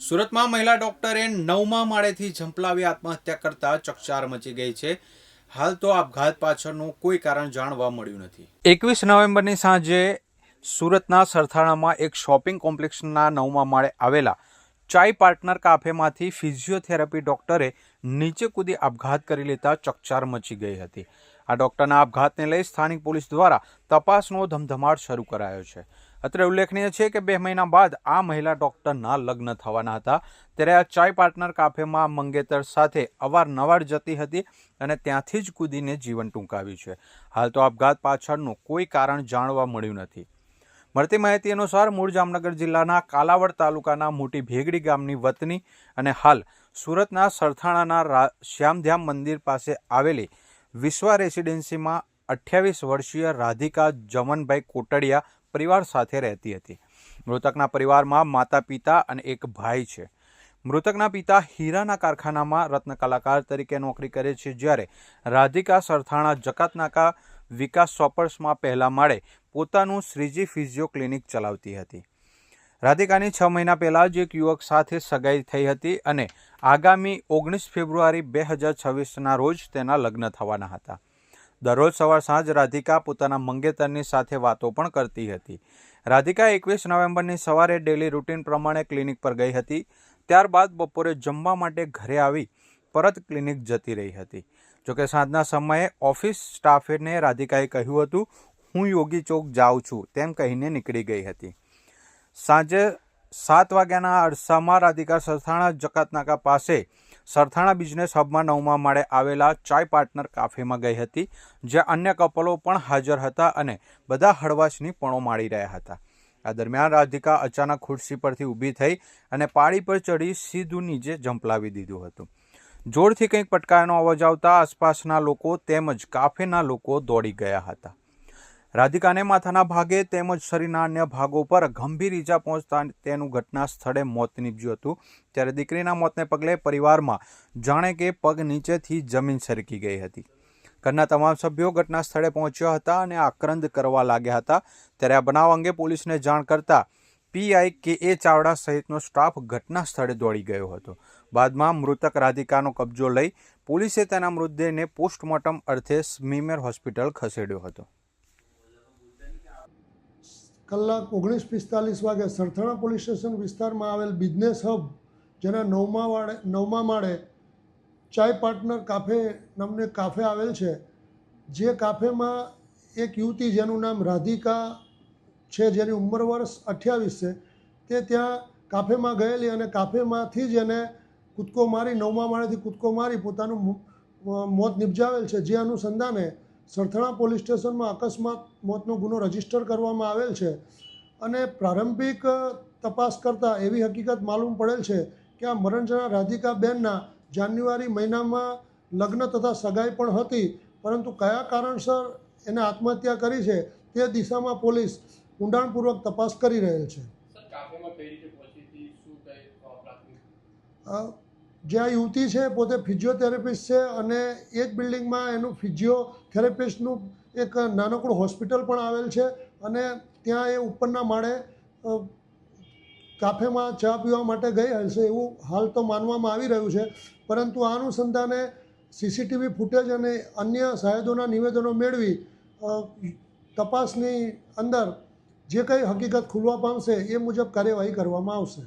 સુરતમાં મહિલા ડોક્ટરે નવમા માળેથી ઝંપલાવી આત્મહત્યા કરતા ચકચાર મચી ગઈ છે. હાલ તો આપઘાત પાછળનું કોઈ કારણ જાણવા મળ્યું નથી. એકવીસ નવેમ્બરની સાંજે સુરતના સરથાણામાં એક શોપિંગ કોમ્પ્લેક્સના નવમા માળે આવેલા ચાઈ પાર્ટનર કાફેમાંથી ફિઝિયોથેરાપી ડોક્ટરે નીચે કૂદી આપઘાત કરી લેતા ચકચાર મચી ગઈ હતી. આ ડોક્ટરના આપઘાતને લઈ સ્થાનિક પોલીસ દ્વારા તપાસનો ધમધમાટ શરૂ કરાયો છે. અત્રે ઉલ્લેખનીય છે કે બે મહિના બાદ આ મહિલા ડોક્ટરના લગ્ન થવાના હતા. ત્યારે આ ચાય પાર્ટનર કાફેમાં મંગેતર સાથે અવારનવાર જતી હતી અને ત્યાંથી જ કૂદીને જીવન ટૂંકાવ્યું છે. હાલ તો આપઘાત પાછળનું કોઈ કારણ જાણવા મળ્યું નથી. મળતી માહિતી અનુસાર મૂળ જામનગર જિલ્લાના કાલાવડ તાલુકાના મોટી ભેગડી ગામની વતની અને હાલ સુરતના સરથાણાના શ્યામધ્યામ મંદિર પાસે આવેલી વિશ્વા રેસિડેન્સીમાં અઠ્યાવીસ વર્ષીય રાધિકા જમનભાઈ કોટડિયા પરિવાર સાથે રહેતી હતી. મૃતકના પરિવારમાં માતા પિતા અને એક ભાઈ છે. મૃતકના પિતા હીરાના કારખાનામાં રત્ન કલાકાર તરીકે નોકરી કરે છે, જ્યારે રાધિકા સરથાણા જકાતનાકા વિકાસ શોપર્સમાં પહેલા માળે પોતાનું શ્રીજી ફિઝિયો ક્લિનિક ચલાવતી હતી. રાધિકાની છ મહિના પહેલાં જ એક યુવક સાથે સગાઈ થઈ હતી અને આગામી ઓગણીસ ફેબ્રુઆરી બે હજાર છવ્વીસના રોજ તેના લગ્ન થવાના હતા. દરરોજ સવાર સાંજ રાધિકા પોતાના મંગેતરની સાથે વાતો પણ કરતી હતી. રાધિકા એકવીસ નવેમ્બરની સવારે ડેલી રૂટીન પ્રમાણે ક્લિનિક પર ગઈ હતી. ત્યારબાદ બપોરે જમવા માટે ઘરે આવી પરત ક્લિનિક જતી રહી હતી. જોકે સાંજના સમયે ઓફિસ સ્ટાફેને રાધિકાએ કહ્યું હતું, હું યોગી ચોક જાઉં છું, તેમ કહીને નીકળી ગઈ હતી. સાંજે સાત વાગ્યાના અરસામાં રાધિકા સરથાણા જકાતનાકા પાસે સરથાણા બિઝનેસ હબમાં નવમા માળે આવેલા ચાય પાર્ટનર કાફેમાં ગઈ હતી, જ્યાં અન્ય કપલો પણ હાજર હતા અને બધા હળવાશની પણો માળી રહ્યા હતા. આ દરમિયાન રાધિકા અચાનક ખુરશી પરથી ઊભી થઈ અને પાળી પર ચડી સીધું નીચે જંપલાવી દીધું હતું. જોરથી કંઈક પટકાયાનો અવાજ આવતા આસપાસના લોકો તેમજ કાફેના લોકો દોડી ગયા હતા. રાધિકાને માથાના ભાગે તેમજ શરીરના અન્ય ભાગો પર ગંભીર ઈજા પહોંચતા તેનું ઘટના સ્થળે મોત નીપજ્યું હતું. ત્યારે દીકરીના મોતને પગલે પરિવારમાં જાણે કે પગ નીચેથી જમીન સરકી ગઈ હતી. ઘરના તમામ સભ્યો ઘટના સ્થળે પહોંચ્યા હતા અને આક્રંદ કરવા લાગ્યા હતા. ત્યારે આ બનાવ અંગે પોલીસને જાણ કરતા પીઆઈ કે એ ચાવડા સહિતનો સ્ટાફ ઘટના સ્થળે દોડી ગયો હતો. બાદમાં મૃતક રાધિકાનો કબજો લઈ પોલીસે તેના મૃતદેહને પોસ્ટમોર્ટમ અર્થે સ્મીમેર હોસ્પિટલ ખસેડ્યો હતો. કલાક ઓગણીસ પિસ્તાલીસ વાગે સરથાણા પોલીસ સ્ટેશન વિસ્તારમાં આવેલ બિઝનેસ હબ, જેના નવમા વાળે નવમા માળે ચાય પાર્ટનર કાફે નામને કાફે આવેલ છે. જે કાફેમાં એક યુવતી જેનું નામ રાધિકા છે, જેની ઉંમર વર્ષ અઠ્યાવીસ છે, તે ત્યાં કાફેમાં ગયેલી અને કાફેમાંથી જ એને કૂદકો મારી, નવમા માળેથી કૂદકો મારી પોતાનું મોત નિપજાવેલ છે. જે અનુસંધાને સરથાણા પોલીસ સ્ટેશનમાં અકસ્માત મોતનો ગુનો રજિસ્ટર કરવામાં આવેલ છે અને પ્રારંભિક તપાસ કરતાં એવી હકીકત માલુમ પડેલ છે કે આ મરણજના રાધિકાબેનના જાન્યુઆરી મહિનામાં લગ્ન તથા સગાઈ પણ હતી પરંતુ કયા કારણસર એને આત્મહત્યા કરી છે તે દિશામાં પોલીસ ઊંડાણપૂર્વક તપાસ કરી રહેલ છે. સર કાફેમાં કઈ રીતે પહોંચી હતી શું કઈ અ, પ્રાથમિક અ, જે આ યુવતી છે પોતે ફિઝિયોથેરાપિસ્ટ છે અને એ જ બિલ્ડિંગમાં એનું ફિઝિયોથેરાપિસ્ટનું એક નાનકડું હોસ્પિટલ પણ આવેલ છે અને ત્યાં એ ઉપરના માળે કાફેમાં ચા પીવા માટે ગઈ હશે એવું હાલ તો માનવામાં આવી રહ્યું છે. પરંતુ આ અનુસંધાને સીસીટીવી ફૂટેજ અને અન્ય સાહેદોના નિવેદનો મેળવી તપાસની અંદર જે કંઈ હકીકત ખુલવા પામશે એ મુજબ કાર્યવાહી કરવામાં આવશે.